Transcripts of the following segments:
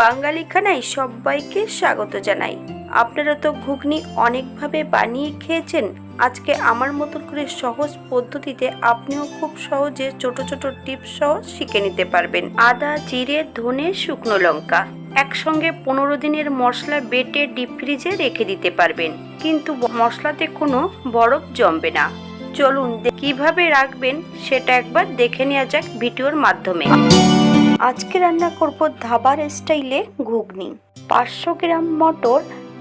বাঙালি খানায় সবাইকে স্বাগত জানাই। আপনারা তো ঘুগনি অনেকভাবে বানিয়ে খেয়েছেন। আজকে আমার মতন করে সহজ পদ্ধতিতে আপনিও খুব সহজে ছোট ছোট টিপস সহ শিখে নিতে পারবেন। আদা, জিরে, ধনে, শুকনো লঙ্কা একসঙ্গে পনেরো দিনের মশলা বেটে ডিপ ফ্রিজে রেখে দিতে পারবেন। কিন্তু মশলাতে কোনো বরফ জমবে না। চলুন কীভাবে রাখবেন সেটা একবার দেখে নেওয়া যাক ভিডিওর মাধ্যমে। আজকে রান্না করব ধাবার স্টাইলে ঘুগনি। পাঁচশো গ্রাম মটর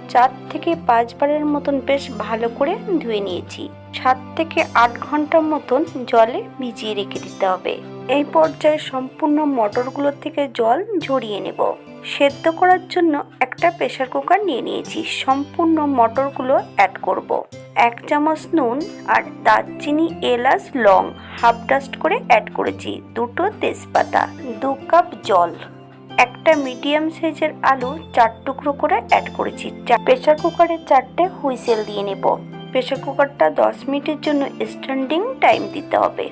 চার থেকে পাঁচবারের মতন বেশ ভালো করে ধুয়ে নিয়েছি। সাত থেকে আট ঘণ্টার মতন জলে ভিজিয়ে রেখে দিতে হবে। এই পর্যায়ে সম্পূর্ণ মটরগুলো থেকে জল ঝরিয়ে নেব। সেদ্ধ করার জন্য একটা প্রেসার কুকার নিয়ে নিয়েছি। সম্পূর্ণ মটরগুলো অ্যাড করব। এক চামচ নুন আর দারচিনি, এলাচ, লং হাফ ডাস্ট করে অ্যাড করেছি। দুটো তেজপাতা, দু কাপ জল। একটা মিডিয়াম সাইজের আলু চার টুকরো করে অ্যাড করেছি। প্রেসার কুকারে চারটে হুইসেল দিয়ে নেব। প্রেসার কুকারটা দশ মিনিটের জন্য স্ট্যান্ডিং টাইম দিতে হবে।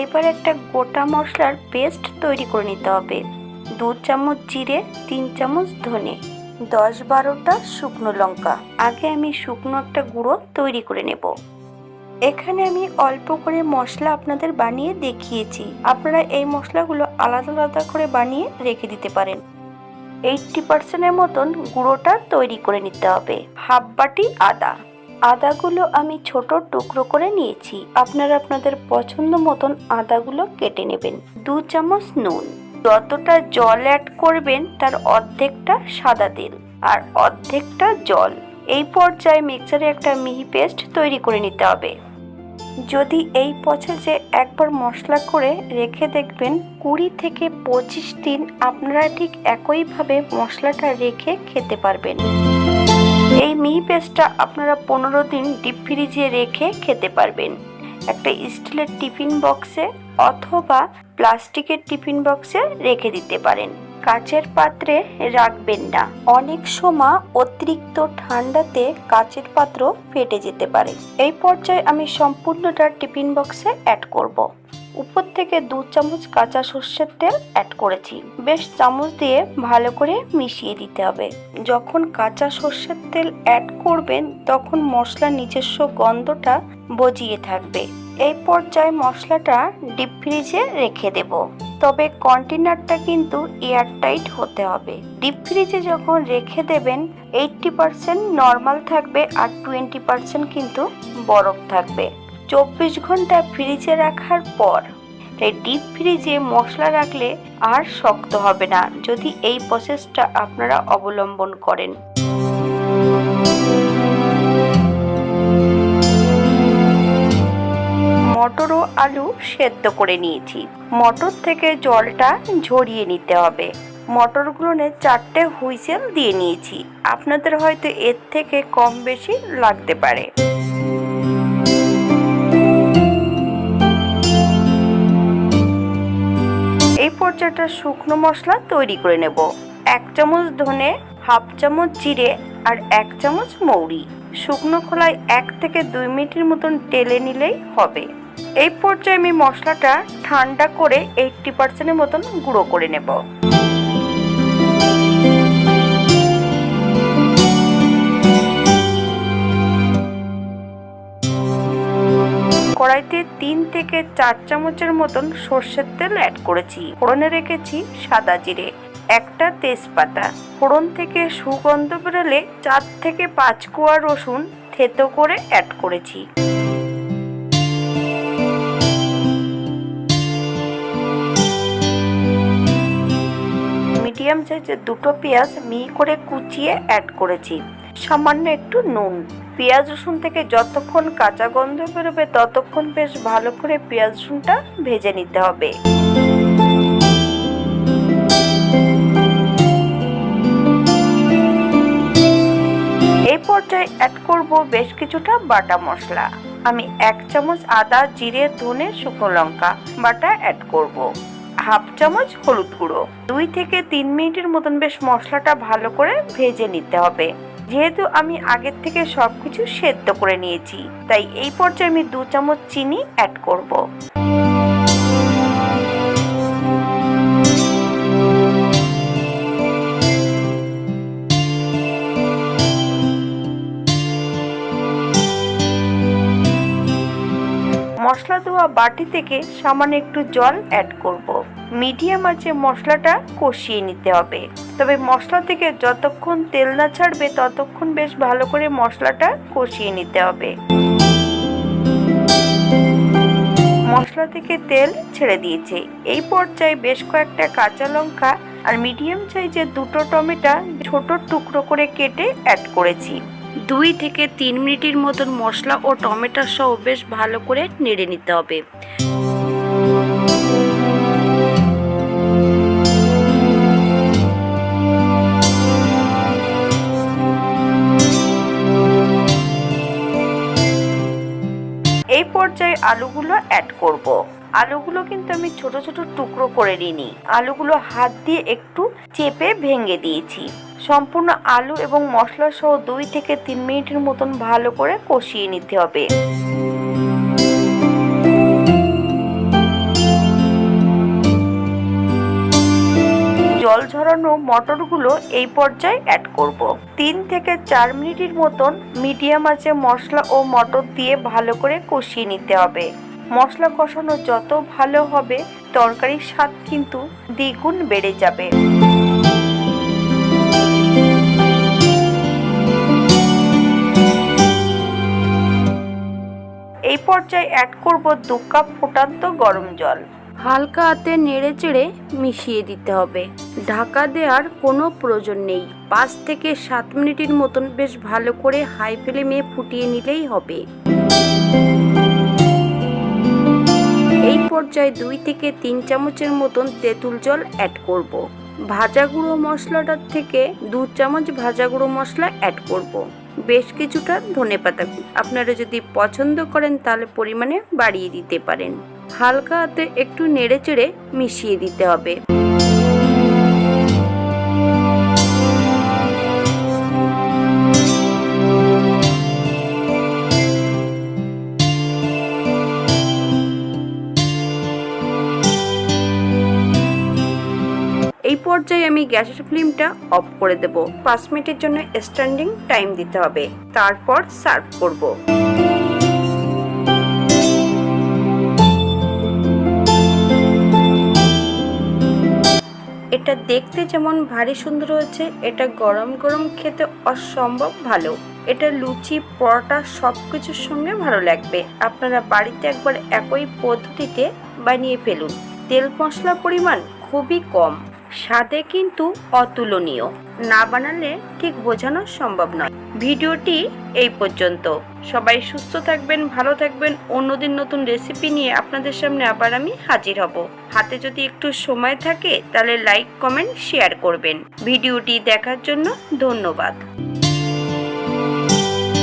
এবার একটা গোটা মশলার পেস্ট তৈরি করে নিতে হবে। দু চামচ জিরে, তিন চামচ ধনে, দশ বারোটা শুকনো লঙ্কা। আগে আমি শুকনো একটা গুঁড়ো তৈরি করে নেব। এখানে আমি অল্প করে মশলা আপনাদের বানিয়ে দেখিয়েছি। আপনারা এই মশলাগুলো আলাদা আলাদা করে বানিয়ে রেখে দিতে পারেন। এইটটি পার্সেন্টের মতন গুঁড়োটা তৈরি করে নিতে হবে। হাফ বাটি আদা। আদাগুলো আমি ছোট টুকরো করে নিয়েছি। আপনারা আপনাদের পছন্দ মতন আদাগুলো কেটে নেবেন। দু চামচ নুন। যতটা জল অ্যাড করবেন তার অর্ধেকটা সাদা তেল আর অর্ধেকটা জল। এই পর্যায়ে মিক্সারে একটা মিহি পেস্ট তৈরি করে নিতে হবে। যদি এই প্রসেসে একবার মশলা করে রেখে দেখবেন কুড়ি থেকে পঁচিশ দিন আপনারা ঠিক একইভাবে মশলাটা রেখে খেতে পারবেন। এই মিহি পেস্টটা আপনারা পনেরো দিন ডিপ ফ্রিজে রেখে খেতে পারবেন। একটা স্টিলের টিফিন বক্সে অথবা প্লাস্টিকের টিফিন বক্সে রেখে দিতে পারেন। কাচের পাত্রে রাখবেন না। অনেক সময় অতিরিক্ত ঠান্ডাতে কাচের পাত্র ফেটে যেতে পারে। এই পর্যায়ে আমি সম্পূর্ণটা টিফিন বক্সে অ্যাড করব। উপর থেকে দু চামচ কাঁচা সর্ষের তেল অ্যাড করেছি। বেশ চামচ দিয়ে ভালো করে মিশিয়ে দিতে হবে। যখন কাঁচা সর্ষের তেল অ্যাড করবেন, তখন মশলার নিজস্ব গন্ধটা বজিয়ে থাকবে। এই পর্যায়ে মশলাটা ডিপ ফ্রিজে রেখে দেব। তবে কন্টেনারটা কিন্তু এয়ারটাইট হতে হবে। ডিপ ফ্রিজে যখন রেখে দেবেন, এইটটি পারসেন্ট নর্মাল থাকবে আর টোয়েন্টি পারসেন্ট কিন্তু বরফ থাকবে। চব্বিশ ঘণ্টা ফ্রিজে রাখার পর এই ডিপ ফ্রিজে মশলা রাখলে আর শক্ত হবে না, যদি এই প্রসেসটা আপনারা অবলম্বন করেন। মটর ও আলু সেদ্ধ করে নিয়েছি। মটর থেকে জলটা ঝরিয়ে নিতে হবে। মটরগুলো চারটে হুইসেল দিয়ে নিয়েছি। আপনাদের হয়তো এর থেকে কম বেশি লাগতে পারে। এই পর্যায়টা শুকনো মশলা তৈরি করে নেব। এক চামচ ধনে, হাফ চামচ জিরে আর এক চামচ মৌরি। শুকনো খোলায় এক থেকে দুই মিনিটের মতন টেলে নিলেই হবে। এই পর্যায়ে আমি মশলাটা ঠান্ডা করে এইটটি পার্সেন্টের মতন গুঁড়ো করে নেব। কড়াইতে তিন থেকে চার চামচের মতন সর্ষের তেল অ্যাড করেছি। ফোড়নে রেখেছি সাদা জিরে, একটা তেজপাতা। ফোড়ন থেকে সুগন্ধ বেরোলে চার থেকে পাঁচ কোয়া রসুন থেতো করে অ্যাড করেছি। মিডিয়াম সাইজের দুটো পেঁয়াজ মিহি করে কুচিয়ে অ্যাড করেছি। সামান্য একটু নুন। পেঁয়াজ রসুন থেকে যতক্ষণ কাঁচা গন্ধ বেরোবে, ততক্ষণ বেশ ভালো করে পেঁয়াজ রসুনটা ভেজে নিতে হবে। এই পর্যায়ে অ্যাড করব বেশ কিছুটা বাটা মশলা। আমি এক চামচ আদা, জিরে, ধনে, শুকনো লঙ্কা বাটা অ্যাড করব। হাফ চামচ হলুদ গুঁড়ো দুই থেকে তিন মিনিটের মতন বেশ মশলাটা ভালো করে ভেজে নিতে হবে যেহেতু আমি আগের থেকে সবকিছু সেদ্ধ করে নিয়েছি, তাই এই পর্যায়ে আমি দু চামচ চিনি অ্যাড করব। মশলা বাটি থেকে সামান্য একটু জল অ্যাড করব। মিডিয়াম আঁচে মশলাটা কষিয়ে নিতে হবে। তবে মশলা থেকে যতক্ষণ তেল না ছাড়বে, ততক্ষণ বেশ ভালো করে মশলাটা কষিয়ে নিতে হবে। মশলা থেকে তেল ছেড়ে দিয়েছে। এই পর্যায়ে বেশ কয়েকটা কাঁচা লঙ্কা আর মিডিয়াম সাইজের দুটো টমেটো ছোট টুকরো করে কেটে অ্যাড করেছি। দুই থেকে তিন মিনিটের মতন মশলা ও টমেটো সহ বেশ ভালো করে নেড়ে নিতে হবে। এই পর্যায়ে আলুগুলো অ্যাড করব। আলুগুলো কিন্তু আমি ছোট ছোট টুকরো করে নিইনি। আলুগুলো হাত দিয়ে একটু চেপে ভেঙে দিয়েছি। সম্পূর্ণ আলু এবং মশলা সহ দুই থেকে তিন মিনিটের মতন ভালো করে কষিয়ে নিতে হবে। জল ঝরানো মটরগুলো এই পর্যায়ে অ্যাড করব। তিন থেকে চার মিনিটের মতন মিডিয়াম আঁচে মশলা ও মটর দিয়ে ভালো করে কষিয়ে নিতে হবে। মশলা কষানো যত ভালো হবে, তরকারির স্বাদ কিন্তু দ্বিগুণ বেড়ে যাবে। পর্যায়ে অ্যাড করব দু কাপ ফুটান্ত গরম জল হালকা হাতে নেড়ে চেড়ে মিশিয়ে দিতে হবে ঢাকা দেওয়ার কোনো প্রয়োজন নেই পাঁচ থেকে সাত মিনিটের মতন বেশ ভালো করে হাই ফ্লেমে ফুটিয়ে নিলেই হবে এই পর্যায়ে দুই থেকে তিন চামচের মতন তেঁতুল জল অ্যাড করব। ভাজা গুঁড়ো মশলাটার থেকে দু চামচ ভাজা গুঁড়ো মশলা অ্যাড করব। বেশ কিছুটা ধনে পাতা আপনারা যদি পছন্দ করেন, তাহলে পরিমাণে বাড়িয়ে দিতে পারেন। হালকা হাতে একটু নেড়ে চেড়ে মিশিয়ে দিতে হবে। গ্যাসের ফ্লেমটা অফ করে দেব। পাঁচ মিনিটের জন্য স্ট্যান্ডিং টাইম দিতে হবে। তারপর সার্ভ করব। এটা দেখতে যেমন ভারী সুন্দর হয়েছে, এটা গরম গরম খেতে অসম্ভব ভালো। এটা লুচি, পরোটা সব কিছুর সঙ্গে ভালো লাগবে। আপনারা বাড়িতে একবার একই পদ্ধতিতে বানিয়ে ফেলুন। তেল মশলা পরিমাণ খুবই কম। স্বাদে কিন্তু অতুলনীয়। না বানালে ঠিক বোঝানো সম্ভব নয়। ভিডিওটি এই পর্যন্ত। সবাই সুস্থ থাকবেন, ভালো থাকবেন। অন্যদিন নতুন রেসিপি নিয়ে আপনাদের সামনে আবার আমি হাজির হব। হাতে যদি একটু সময় থাকে, তাহলে লাইক, কমেন্ট, শেয়ার করবেন। ভিডিওটি দেখার জন্য ধন্যবাদ।